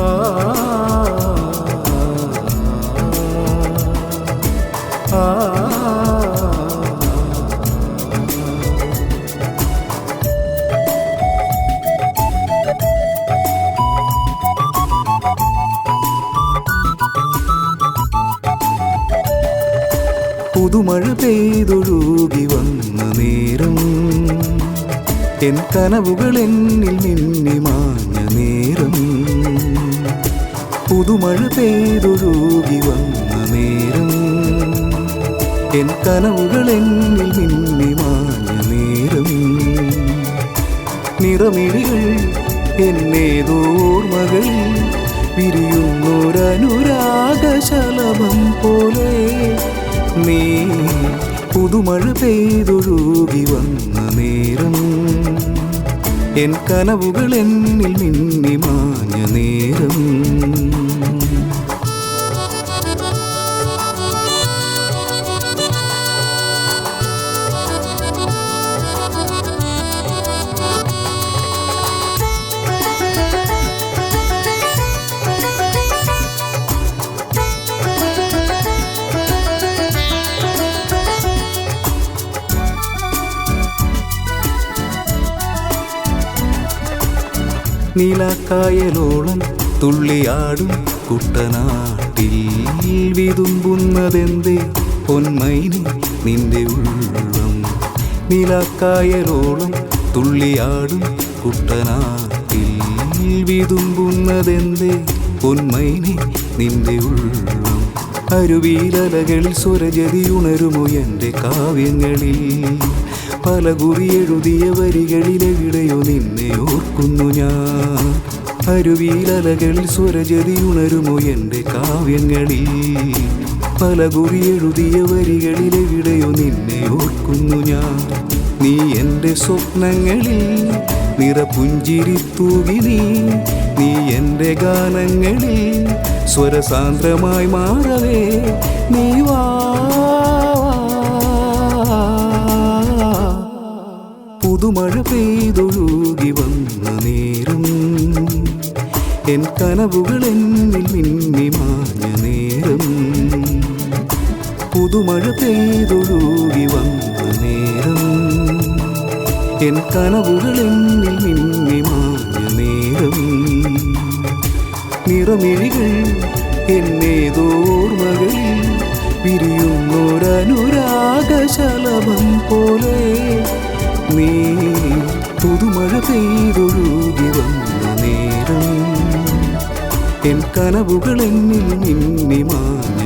oh പുതുമഴ പെയ്തൊഴുകി വന്ന നേരം എൻ കനവുകൾ എന്നിൽ മിന്നി മാഞ്ഞ നേരം പുതുമഴ പെയ്തൊഴുകി വന്ന നേരം എൻ കനവുകൾ എന്നിൽ മിന്നി മാഞ്ഞ നേരം നിറമിഴികൾ എന്നേതോർമകൾ വിരിയുന്നൊരനുരാഗശലഭം പോലെ നീ പുതുമഴ പെയ്തൊഴുകി വന്ന നേരം എൻ കനവുകൾ എന്നിൽ മിന്നി മാഞ്ഞ നേരം നീലാക്കായലോളം തുള്ളിയാടും കുട്ടനാട്ടിൽ വിതുമ്പുന്നതെന്തേ? പൊന്മൈനി നിന്റെ ഉള്ളം നീലാക്കായലോളം തുള്ളിയാടും കുട്ടനാട്ടിൽ വിതുമ്പുന്നതെന്തേ? പൊന്മൈനി നിന്റെ ഉള്ളം അരുവിയിലലകളിൽ സ്വരജതി ഉണരുമോ എന്റെ കാവ്യങ്ങളിൽ? പല കുറി എഴുതിയ വരികളിലെവിടെയോ നിന്നെ ഓർക്കുന്നു ഞാൻ. അരുവിയിലലകളിൽ സ്വരജതി ഉണരുമോ എന്റെ കാവ്യങ്ങളിൽ? പല കുറി എഴുതിയ വരികളിലെവിടെയോ നിന്നെ ഓർക്കുന്നു ഞാൻ. നീ എന്റെ സ്വപ്നങ്ങളിൽ നിറപുഞ്ചിരി തൂകി നീ. നീ എന്റെ ഗാനങ്ങളിൽ സ്വരസാന്ദ്രമായി മാറവേ. നീ വാ പുതുമഴ പെയ്തൊഴുകി വന്നു നേരം. എൻ കനവുകൾ എന്നിൽ മിന്നി മാഞ്ഞ നേരം. പുതുമഴ പെയ്തൊഴുകി വന്നു നേരം. എൻ കനവുകൾ എന്നിൽ മിന്നി മാഞ്ഞ നേരം. നിറമിഴികൾ എന്നേതോർമകൾ വിരിയുന്നൊരനുരാഗശലഭം പോലെ നീ പുതുമഴ പെയ്തൊഴുകി വന്ന നേരം. എൻ കനവുകൾ എന്നിൽ മിന്നി മാഞ്ഞ